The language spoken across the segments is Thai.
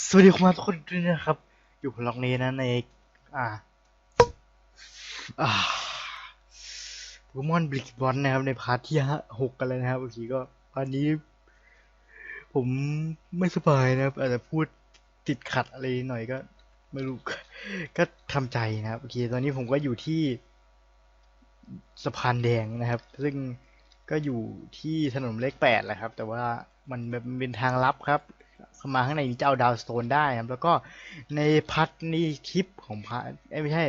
สวัสดีคุณทุกคนด้วยนะครับ อยู่กับล็อกนี้นะในอ่าอ่าโปเกมอนบลิกบอลนะครับในพาร์ทที่หกกันแล้วนะครับโอเคก็พาร์ทนี้ ผมไม่สบายนะครับอาจจะพูดติดขัดอะไรหน่อยก็ ไม่รู้ ก็ทำใจนะครับโอเคตอนนี้ผมก็อยู่ที่สะพานแดงนะครับ ซึ่งก็อยู่ที่ถนนเลขแปดแหละครับ แต่ว่ามันเป็นทางลับครับ เข้ามาข้างในนี้จะเอาดาวสโตนได้ครับ แล้วก็ในพัทนี่คลิปของพาร์ทไม่ใช่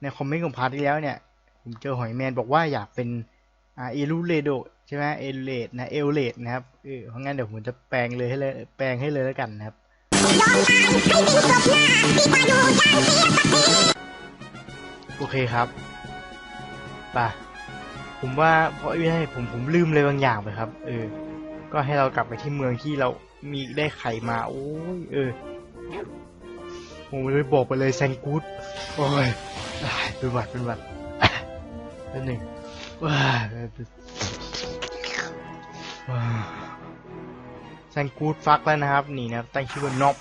ในคอมเมนต์ของพาร์ทที่แล้วเนี่ย ผมเจอหอยแมนบอกว่าอยากเป็นอ่าเอลูเลโดใช่ไหมเอลูเลดนะเอลเลดนะครับเออเพราะงั้นเดี๋ยวผมจะแปลงเลยให้เลยแปลงให้เลยแล้วกันนะครับโอเคครับไป่ะผมว่าเพราะไม่ใช่ผมผมลืมเลยบางอย่างไปครับ เออ ก็ให้เรากลับไปที่เมืองที่เรามีได้ไข่มาโอ้ยเออผมเลยบอกไปเลยแซงกูดโอ้ยเป็นหวัดเป็นหวัดนิดหนึ่งว้าวแซงกูดฟักแล้วนะครับ นี่นะครับตั้งชื่อว่านบ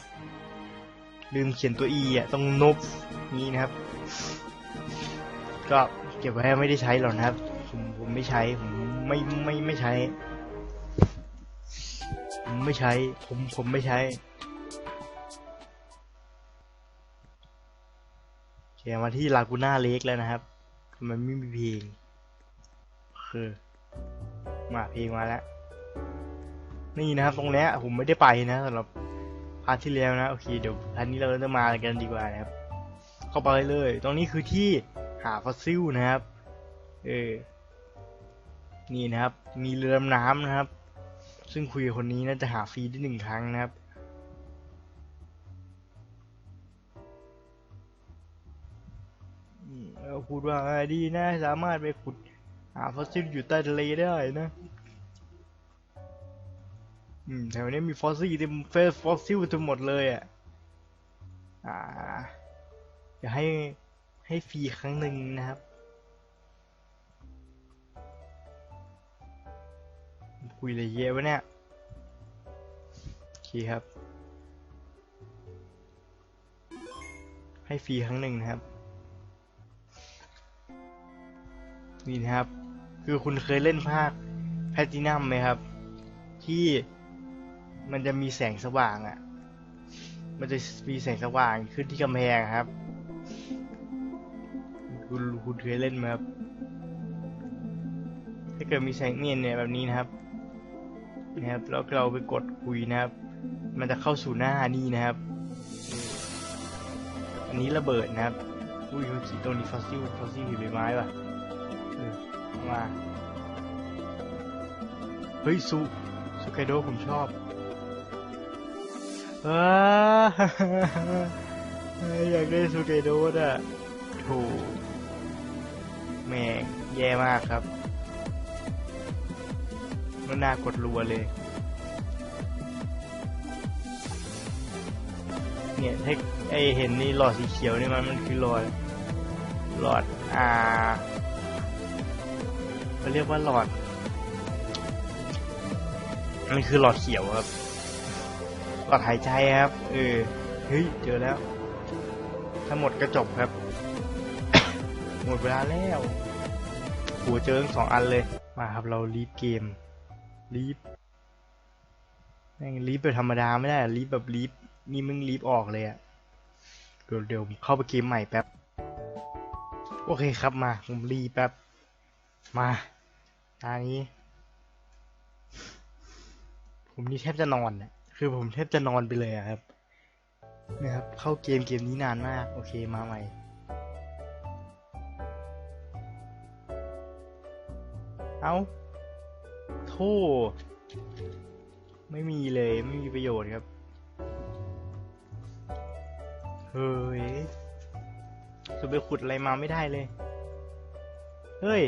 ลืมเขียนตัว e อะต้องนบนี้นะครับ ก็เก็บไว้ไม่ได้ใช้หรอกนะครับ ผมผมไม่ใช้ผมไม่ไม่ไม่ใช้ ผมไม่ใช้ ผมผมไม่ใช้โอเคมาที่ลากูน่าเล็กแล้วนะครับ มันไม่มีเพลงคือมาเพลงมาแล้ว นี่นะครับตรงนี้ผมไม่ได้ไปนะสำหรับพาร์ทที่แล้วนะ โอเคเดี๋ยวพาร์ทนี้เราจะมากันดีกว่านะครับ เข้าไปเลย ตรงนี้คือที่หาฟอสซิลนะครับ เออ นี่นะครับ มีเรือดำน้ำนะครับ ซึ่งคุยกับคนนี้น่าจะหาฟรีได้หนึ่งครั้งนะครับอืมแล้วพูดว่าไงดีนะสามารถไปขุดหาฟอสซิลอยู่ใต้ทะเลได้นะอืมแถวนี้มีฟอสซิลเต็มเฟสฟอสซิลเต็มหมดเลยอะ อ่าจะให้ให้ฟรีครั้งหนึ่งนะครับ คุยอะไรเยอะวะเนี่ยโอเคครับ ให้ฟรีครั้งหนึ่งนะครับ นี่นะครับ คือคุณเคยเล่นภาคแพลตินัมไหมครับ ที่มันจะมีแสงสว่างอะ่ะ มันจะมีแสงสว่างขึ้นที่กำแพงครับ คุณคุณเคยเล่นไหมครับ ถ้าเกิดมีแสงเนี่ยเนี่ยแบบนี้นะครับ นะครับ แล้วเราไปกดคุยนะครับ มันจะเข้าสู่หน้านี่นะครับ อันนี้ระเบิดนะครับอุ้ยเขาขีตรงนี้ฟอสซิลฟอสซิลหินใบไม้ป่ะเออมาเฮ้ยซูซูไคโดผมชอบเอออยากได้ซูไคโดอะโถแม่แย่มากครับันน่ากดรัวเลย เนี่ยถ้าไอเห็นนี่หลอดสีเขียวนี่มันมันคือหลอดหลอดอ่าเขาเรียกว่าหลอด มันคือหลอดเขียวครับ หลอดหายใจครับ เออ เฮ้ย เจอแล้ว ถ้าหมดก็จบครับ หมดเวลาแล้วหัวเจอสองอันเลย มาครับเรารีบเกม รีบแม่งรีบแบบธรรมดาไม่ได้อะรีบแบบรีบนี่มึงรีบออกเลยอะเดี๋ยวเดี๋ยวเข้าไปเกมใหม่แป๊บ โอเคครับมา ผมรีแป๊บ มาตอนนี้ ผมนี่แทบจะนอนน่ะคือผมแทบจะนอนไปเลยอะครับนะครับ เข้าเกมเกมนี้นานมาก โอเคมาใหม่เอา โธ่ไม่มีเลยไม่มีประโยชน์ครับ เฮ้ยจะไปขุดอะไรมาไม่ได้เลย เฮ้ย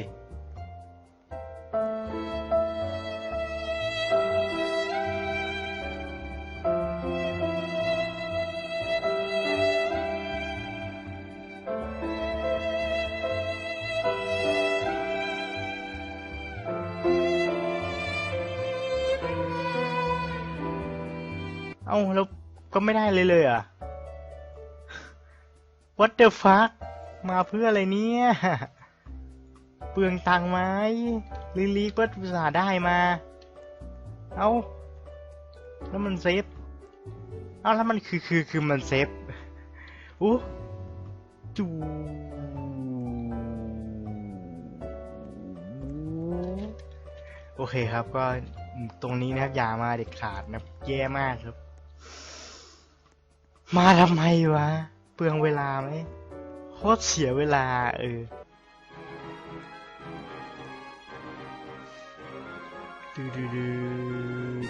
ไม่ได้เลยเลยอะ What the fuck มาเพื่ออะไรเนี่ยเปลืองตังไหมลิลีก็อุตส่าห์ได้มา เอาแล้วมันเซฟเอาแล้วมันคือคือคือมันเซฟอู้จูโอเคครับก็ตรงนี้นะครับอย่ามาเด็ดขาดนะแย่มากครับ มาทำไมวะ เปลืองเวลาไหมโคตรเสียเวลา เออดูดูดู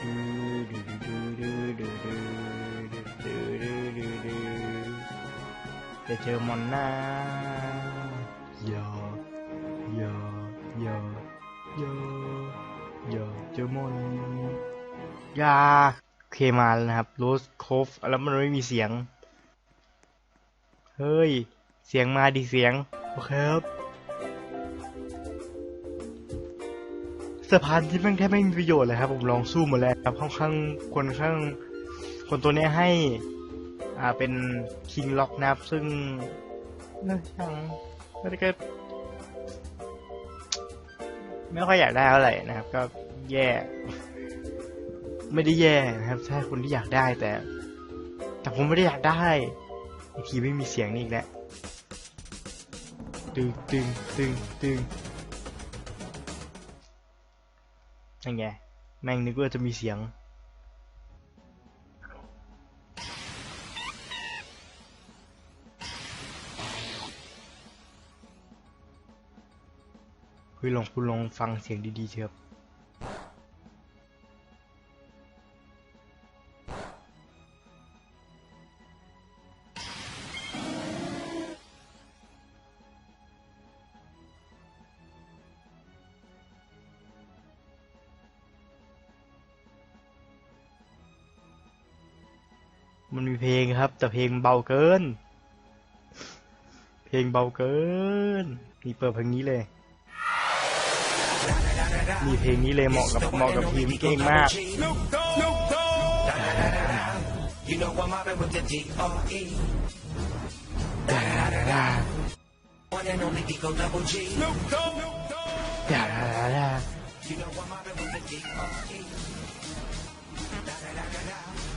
ดูดูดูดูดูดูดูดูดูดูจะเจอมอนนาโยโยโยโยโยเจอมอนยา เคมาแล้วนะครับโรสโคฟแล้วมันไม่มีเสียง เฮ้ย เสียงมาดิเสียง โอเคครับสะพานที่ม่งแทบไม่มีประโยชน์เลยครับ ผมลองสู้มาแล้วครับค่อนข้างคนข้าง คนตัวนี้ให้ อ่าเป็นคิงล็อกนะครับ ซึ่งเออช่างแล้วก็ไม่ค่อยอยากได้เท่าไหร่นะครับ ก็แย่ ไม่ได้แย่นะครับใช่คนที่อยากได้แต่ แต่ผมไม่ได้อยากได้อีกทีไม่มีเสียงนี่อีกแล้วตึงตึงตึงตึงนั่นไงแม่งนึกว่าจะมีเสียงคุยลองคุณลองฟังเสียงดีๆเถอะ แต่เพลงเบาเกิน เพลงเบาเกินนี่เปิดเพลงนี้เลย มีเพลงนี้เลยเหมาะกับเหมาะกับทีมเก่งมาก You know I'm mobbing with the D.R.E. ด่าด่าด่า One and only Eagle Double G. ด่าด่าด่า You know I'm mobbing with the D.R.E. The one and only Eagle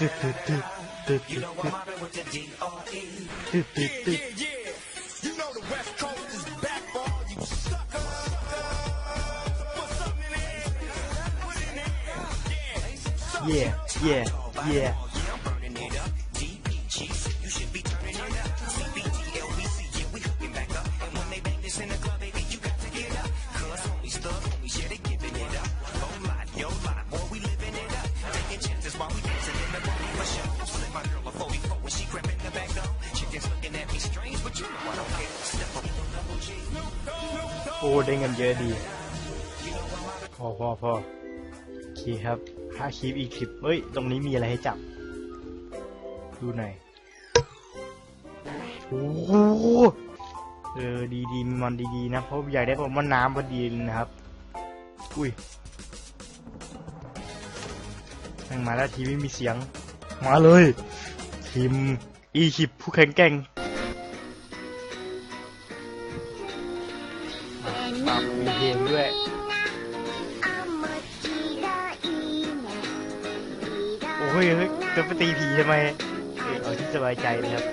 Know I'm mobbing with the D-R-E. Yeah, yeah, yeah. You know the West Coast is back for all you suckers. In it? In it? Yeah, yeah, yeah. อ้ได้เงินเยอะดี พอพอพอโอเคครับห้าคลิปอีกคลิปเอ้ย ตรงนี้มีอะไรให้จับ ดูหน่อยโอ้โหเออดีดีมันดีๆนะ เพราะอยากได้ผมว่าน้ำพอดีนะครับ อุ้ยแม่งมาแล้วทีไม่มีเสียง มาเลย ทีมอีคิปผู้แข็งแกร่ง โอ้ยเฮ้ยจะไปตีผีทำไมเออเอาที่สบายใจเลยครับ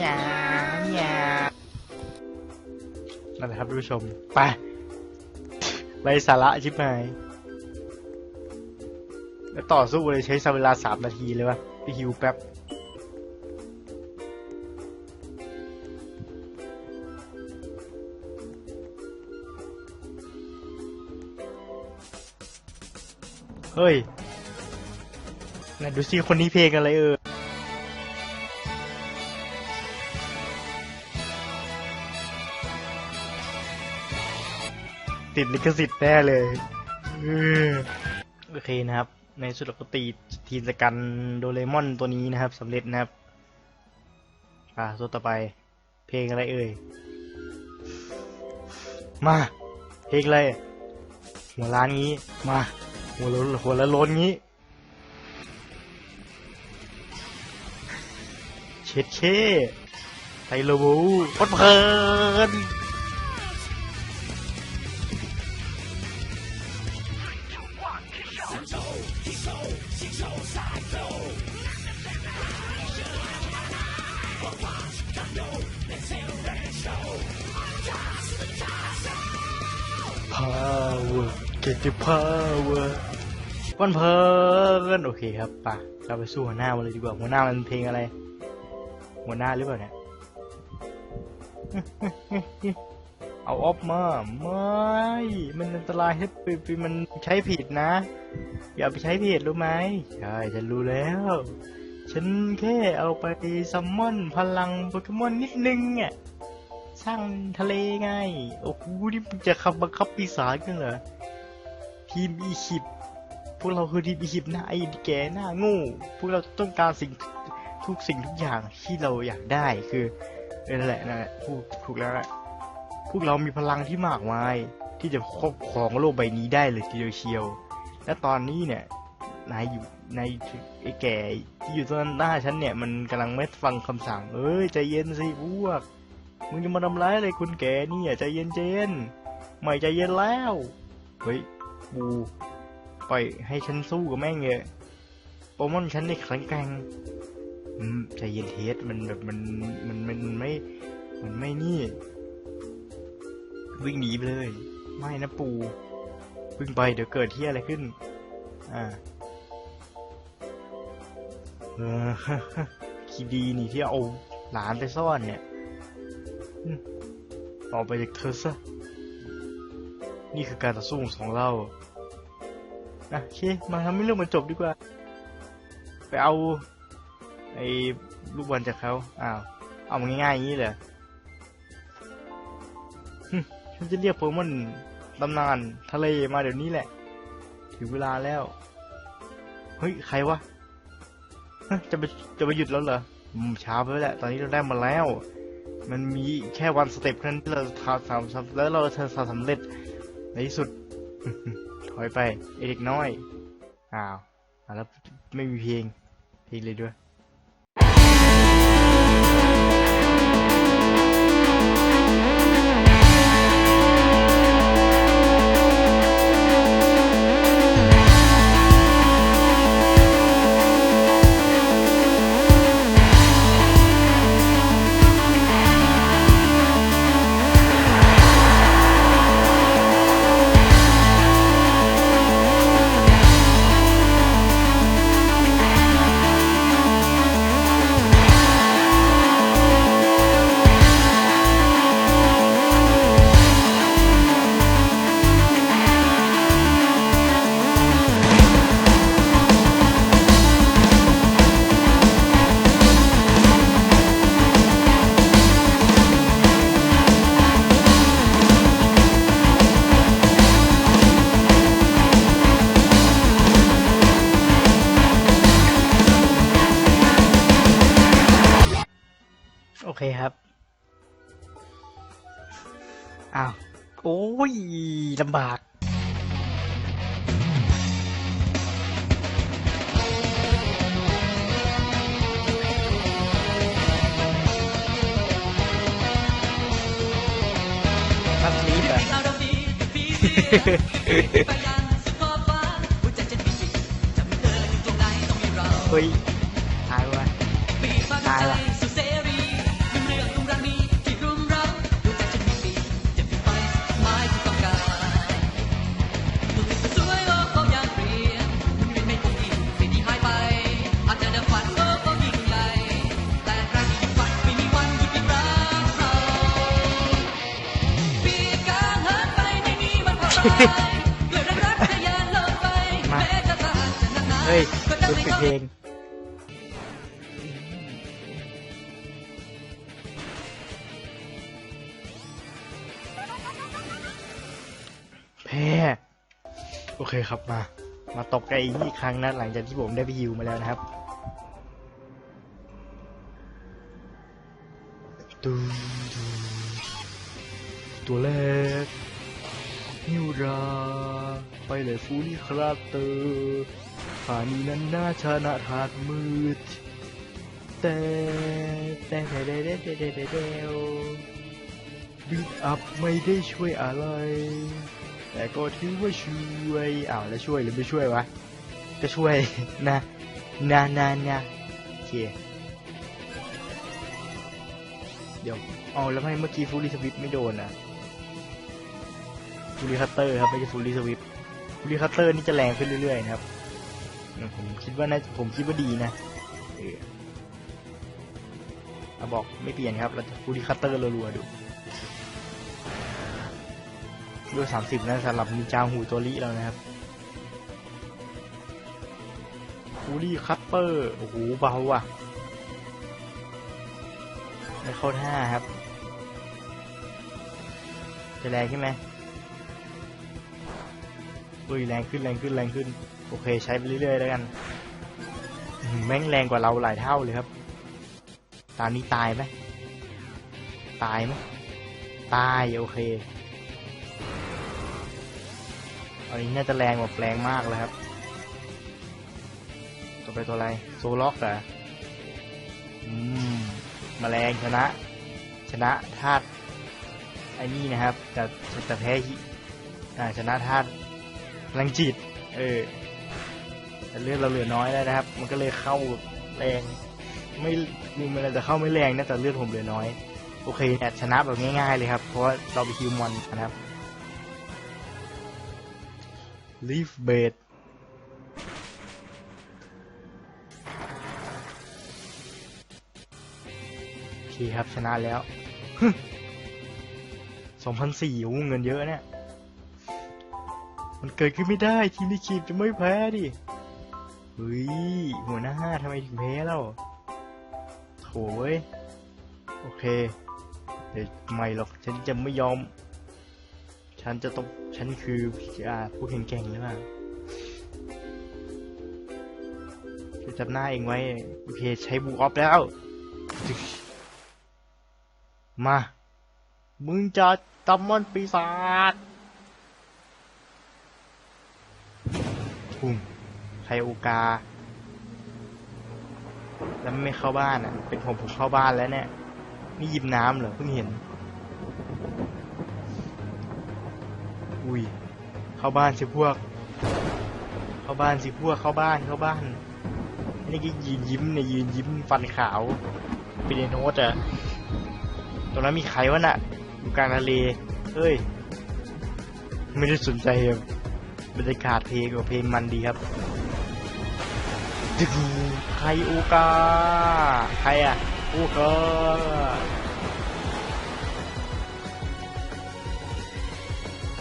หยาหยานั่นแหละครับท่านผู้ชม ไปไรสาระชิบหายแล้วต่อสู้เลยใช้เวลาสามนาทีเลยวะไปฮิวแป๊บ เฮ้ยไหนดูสิคนนี้เพลงอะไรเออติดลิขสิทธิ์แน่เลยโอเคนะครับ ในสุดเราก็ตีทีมสกันโดเรมอนตัวนี้นะครับสำเร็จนะครับ อ่าตัวต่อไป เพลงอะไรเอ่ย มา เพลงอะไรหัวล้านงี้ มา หัวละหัวละโล้นงี้ เช็ดเช่ไทโลบูพดเพลิน power get the power วั นเพลินโอเคครับป่ะเราไปสู้หัวหน้ามันเลยดีกว่าหัวหน้ามันเพลงอะไร หัวหน้าหรือเปล่าเนี่ยเอาออฟมาไม่มันอันตรายให้ไปไปมันใช้ผิดนะ อย่าไปใช้ผิดรู้ไหมใช่ฉันรู้แล้ว ฉันแค่เอาไปซัมมอนพลังโปเกมอนนิดนึงอะสร้างทะเลไง โอ้โหนี่มึงจะขับบังคับปีศาจกันเหรอ ทีมอีคิปพวกเราคือทีมอีคิปน้าไอ้แก่หน้าโง่พวกเราต้องการสิ่งทุกสิ่งทุกอย่างที่เราอยากได้คือเออนั่นแหละนั่นแหละพูดถูกแล้วแหละพวกเรามีพลังที่มากมาย ที่จะครอบครองโลกใบนี้ได้เลยทีเดียวเชียว และตอนนี้เนี่ยนายอยู่ในไอ้แก่ที่อยู่ตรงหน้าฉันเนี่ยมันกำลังไม่ฟังคำสั่ง เอ้ยใจเย็นสิพวกมึงจะมาทำร้ายอะไรคุณแกเนี่ยใจเย็นเจนไม่ใจเย็นแล้วเฮ้ย บูปล่อยให้ฉันสู้กับแม่งเลยโปมอนฉันในแข็งแกร่งอืมใจเย็นเทสมันแบบมันมันมันมันไม่มันไม่นี่ วิ่งหนีไปเลย ไม่นะปูวิ่งไปเดี๋ยวเกิดที่อะไรขึ้น อ่าเออคิดดีนี่ที่เอาหลานไปซ่อนเนี่ยออกไปจากเธอซะ นี่คือการต่อสู้ของเราอะโอเค มาทำให้เรื่องมันจบดีกว่า ไปเอา ไอ้ลูกบอลจากเขาอ้าว เอามันง่ายๆอย่างนี้เลยฮึฉันจะเรียกโปเกมอนตำนานทะเลมาเดี๋ยวนี้แหละ ถึงเวลาแล้ว เฮ้ย ใครวะจะไปจะไปหยุดแล้วเหรอช้าไปแล้วแหละ ตอนนี้เราได้มาแล้ว มันมีแค่วันสเต็ปเท่านั้นที่เราทำทำทำแล้วเราจะทำสำเร็จ ในที่สุด ถอยไปเอเด็กน้อย อ้าวแล้วไม่มีเพลงเพลงเลยด้วย คครับ อ้าว โอ้ยลำบากทักนี้อะเฮ้ย เพลง แพ้ โอเคครับมา มาตบกันอีกครั้งนะหลังจากที่ผมได้ไปฮิวมาแล้วนะครับตูตูตัวแรกฮิวรา ไปเลยฟูนี่ครับเตอ ร์ขานี้นั้นน่าชนะถาดมืด แต่แต่แต่แต่แต่แต่แต่แต่บีทอัพไม่ได้ช่วยอะไร แต่ก็ถือว่าช่วยอ้าวแล้วช่วยหรือไม่ช่วยวะ ก็ช่วยนะนะนะนะโอเคเดี๋ยวเอาแล้วทำไมเมื่อกี้ฟูลีสวิปไม่โดนอะฟูลีคัตเตอร์ครับไม่ใช่ฟูลีสวิปฟูลีคัตเตอร์นี่จะแรงขึ้นเรื่อยๆนะครับ ผมคิดว่านะผมคิดว่าดีนะเออเอาบอกไม่เปลี่ยนครับ เราจะฟูลี่คัตเตอร์รัวๆดูด้วยสามสิบนะสำหรับนินจาหูตัวลิแล้วนะครับคูลี่คัตเปอร์โอ้โหเบาอะไม่เข้าท่าครับจะแรงใช่ไหมอุ้ยแรงขึ้นแรงขึ้นแรงขึ้น โอเคใช้ไปเรื่อยๆแล้วกันแม่งแรงกว่าเราหลายเท่าเลยครับ ตอนนี้ตายไหมตายไหมตายโอเคอันนี้น่าจะแรงกว่าแปลงมากเลยครับต่อไปตัวอะไรโซล็อกเหรออืมแมลงชนะ ชนะธาตุไอ้นี่นะครับแต่แต่แพ้ชนะธาตุพลังจิต เออ แต่เลือดเราเหลือน้อยแล้วนะครับ มันก็เลยเข้าแรงไม่มันอาจจะเข้าไม่แรงนะแต่เลือดผมเหลือน้อย โอเคเนี่ยชนะแบบง่ายๆเลยครับ เพราะว่าเราไปฮิวมอนนะครับ leaf bait โอเคครับชนะแล้วสองพันสี่เงินเยอะเนี่ย มันเกิดขึ้นไม่ได้ ทีมที่คีบจะไม่แพ้ดิ เฮ้ย หัวหน้าทำไมถึงแพ้แล้วโถเว้ยโอเคเดี๋ยวไม่หรอกฉันจะไม่ยอม ฉันจะต้องฉันคืออ่าผู้แข่งแกร่งหรือเปล่าจะจำหน้าเองไว้ โอเค ใช้บูออฟแล้ว มา มึงจะตำมอนปีศาจทุ่ม ไคโอกา แล้วไม่เข้าบ้านอะ เป็นผมผมเข้าบ้านแล้วเนี่ยนี่หยิบน้ำเหรอเพิ่งเห็น อุ้ย เข้าบ้านสิพวก เข้าบ้านสิพวก เข้าบ้านเข้าบ้าน นี่ก็ยืนยิ้มเนี่ยยืนยิ้มฟันขาวเป็นโนตอะตรงนั้นมีใครวะน่ะอยู่กลางทะเลเฮ้ย ไม่ได้สนใจอบรรยากาศเพลงกับเพลงมันดีครับ ดึงใครโอกาใครอะโอกา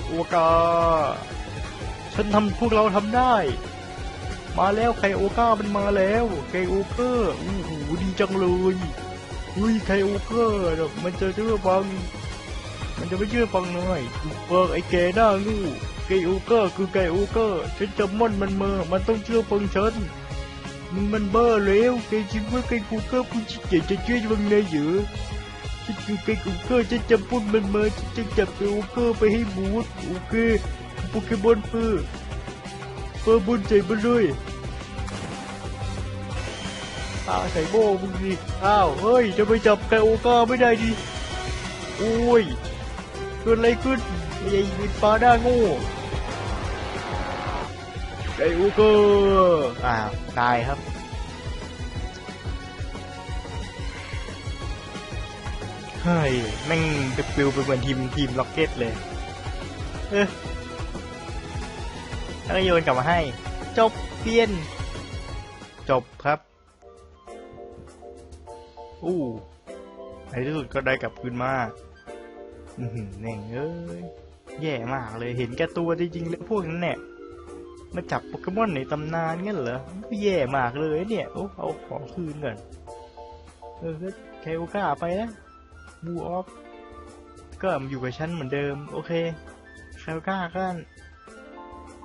โอกาฉันทำพวกเราทำได้ มาแล้วไคโอกามันมาแล้วไคโอเกอร์อู้หูดีจังเลยอุ้ยไคโอเกอร์แบบมันจะเชื่อฟัง มันจะไม่เชื่อฟังหน่อยเปิกไอ้แกหน้างูไคโอเกอร์คือไคโอเกอร์ฉันจะม่อนมันเมามันต้องเชื่อฟังฉัน มึงมันบ้าแล้วแกคิดว่าไคโอเกอร์ผู้ชิเจจะช่วยมึงเลยเหรอฉันคือไคโอเกอร์ฉันจะพุ่นมันมาฉันจะจับไคโอเกอร์ไปให้บูดโอเคโปเกมอนเฟอร์เฟอร์บนใจมันเลยอ้าวใส่โบ้มึงดิอ้าว เฮ้ย จะไปจับไคโอเกอร์ไม่ได้ดิ โอ้ย เกิดอะไรขึ้นไอ้วินฟ้าด้าโง่ ไคโอเกอร์อ้าวตายครับ เฮ้ย แม่งไปปลิวไปเหมือนทีมทีมล็อกเก็ตเลย เออแล้วก็โยนกลับมาให้ จบเปลี่ยน จบครับ อู้ในที่สุดก็ได้กลับคืนมาอือหือแน่งเอ้ย แย่มากเลยเห็นแก่ตัวจริงๆเลยพวกนั้นเนี่ย มาจับโปเกมอนในตำนานงั้นเหรอแย่มากเลยเนี่ยโอ้เอาของคืนก่อนเออก็แคโอก้าไปนะบูออฟก็อยู่กับฉันเหมือนเดิม โอเคแคโอก้าก็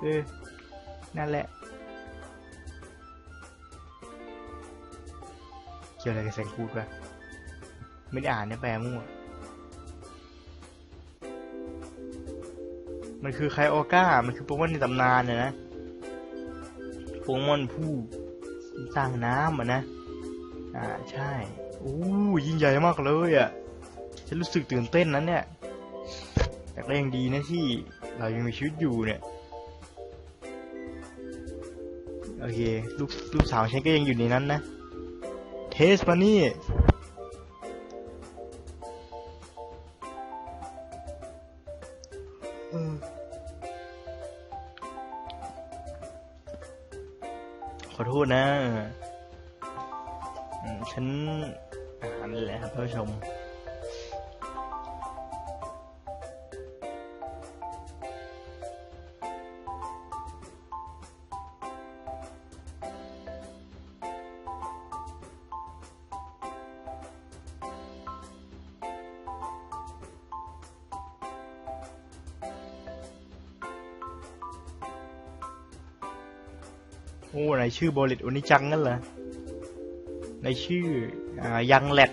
เออนั่นแหละเกี่ยวอะไรกับแสงคูดวะไม่ได้อ่านเนี่ยแปลมั่วมันคือไคโอก้า มันคือโปเกมอนในตำนานเนะนะ โปเกมอนผู้สร้างน้ำอะนะ อ่าใช่โอ้ยิ่งใหญ่มากเลยอะ ฉันรู้สึกตื่นเต้นนั้นเนี่ยแต่ก็ยังดีนะที่เรายังมีชีวิตอยู่เนี่ย โอเค ลูกลูกสาวฉันก็ยังอยู่ในนั้นนะ เทสมานี่ โอ้ในชื่อบริตโอนิจังนั่นเหรอในชื่ออ่ายังแหลก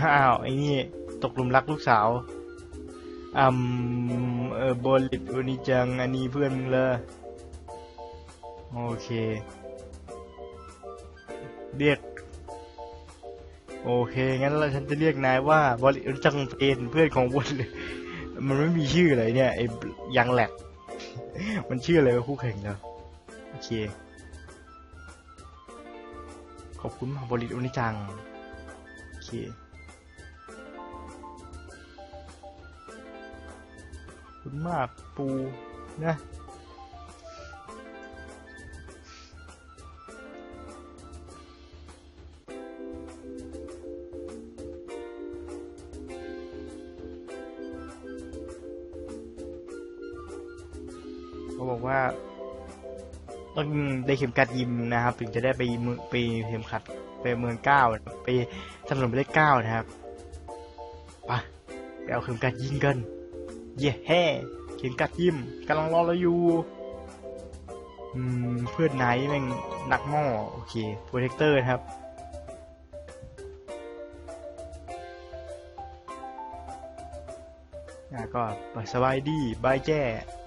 อ้าวไอ้นี่ตกหลุมรักลูกสาวอืมเออบริตโอนิจังอันนี้เพื่อนมึงเลยโอเค เรียก โอเค งั้นแล้วฉันจะเรียกนายว่าบริตโอนิจังเป็นเพื่อนของบนเลยมันไม่มีชื่ออะไรเนี่ยไอ้ยังแหลกมันชื่ออะไรคู่แข่งเนาะ โอเค ขอบคุณบริษัทอุนิจัง โอเค ขอบคุณมากปูนะ ต้องได้เข็มกัดยิมนะครับ ถึงจะได้ไปมือไปเข็มขัดไปเมืองเก้าไปสำรวจเลขเก้านะครับไปไปเอาเข็มกัดยิงกันเย้แฮ่เข็มกัดยิมกำลังรอเราอยู่อืมเพื่อนไนท์แม่งนักหม้อโอเคโปรเทคเตอร์ครับก็สบายดีบายแจ้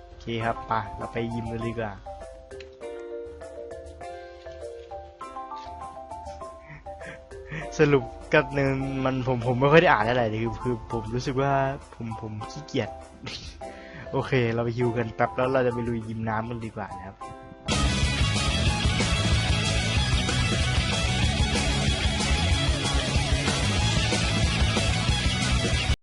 โอเคครับไปะเราไปยิมกันเลยดีกว่า สรุปกับหนึ่งมันผมผมไม่ค่อยได้อ่านอะไรเลยคือคือผมรู้สึกว่าผมผมขี้เกียจ โอเค เราไปฮิวกันแป๊บแล้วเราจะไปลุยยิมน้ำกันดีกว่านะครับ